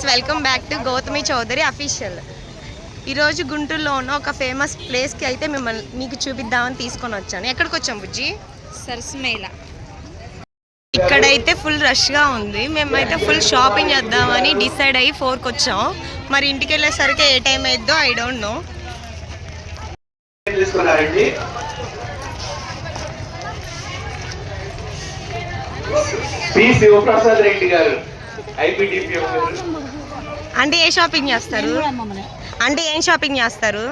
Guys welcome back to Gautami Chowdary official ఈరోజు గుంటూరులో ఉన్న ఒక ఫేమస్ ప్లేస్కి అయితే మిమ్మల్ని మీకు చూపిద్దామని తీసుకొని వచ్చాను. ఎక్కడికి వచ్చాం బుజ్జి? సరస్మేళ ఇక్కడైతే ఫుల్ రష్గా ఉంది. మేమైతే ఫుల్ షాపింగ్ చేద్దామని డిసైడ్ అయ్యి ఫోర్కి వచ్చాం. మరి ఇంటికి వెళ్ళేసరికి ఏ time అయిద్దో I don't know P Sivaprasad Reddy garu. అంటే ఏ షాపింగ్ చేస్తారు? అంటే ఏం షాపింగ్ చేస్తారు?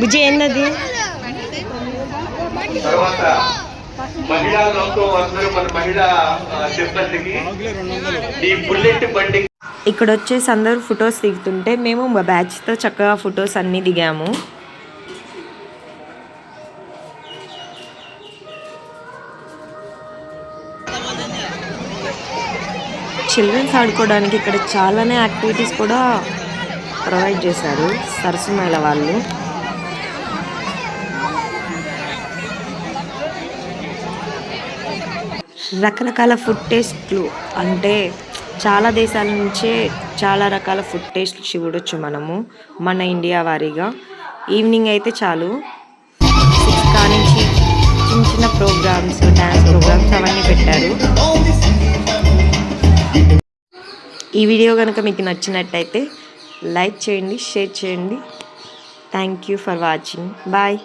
బుజ్జి ఏందది? తర్వాత మహిళా లోకం అందరూ మన మహిళా ఆ, సిబ్బందికి ఈ బుల్లెట్ బండి ఇక్కడ వచ్చేసి అందరూ ఫొటోస్ దిగుతుంటే మేము మా బ్యాచ్తో చక్కగా ఫొటోస్ అన్నీ దిగాము. చిల్డ్రన్స్ ఆడుకోవడానికి ఇక్కడ చాలానే యాక్టివిటీస్ కూడా ప్రొవైడ్ చేశారు సరస్సు మేళ వాళ్ళు. రకరకాల ఫుడ్ టేస్ట్లు అంటే చాలా దేశాల నుంచే చాలా రకాల ఫుడ్ టేస్ట్ చూడొచ్చు మనము మన ఇండియా వారీగా. ఈవినింగ్ అయితే చాలు. సిక్స్ కానించి చిన్న చిన్న ప్రోగ్రామ్స్ డ్యాన్స్ ప్రోగ్రామ్స్ అవన్నీ పెట్టారు. ఈ వీడియో కనుక మీకు నచ్చినట్టయితే లైక్ చేయండి షేర్ చేయండి. Thank you for watching bye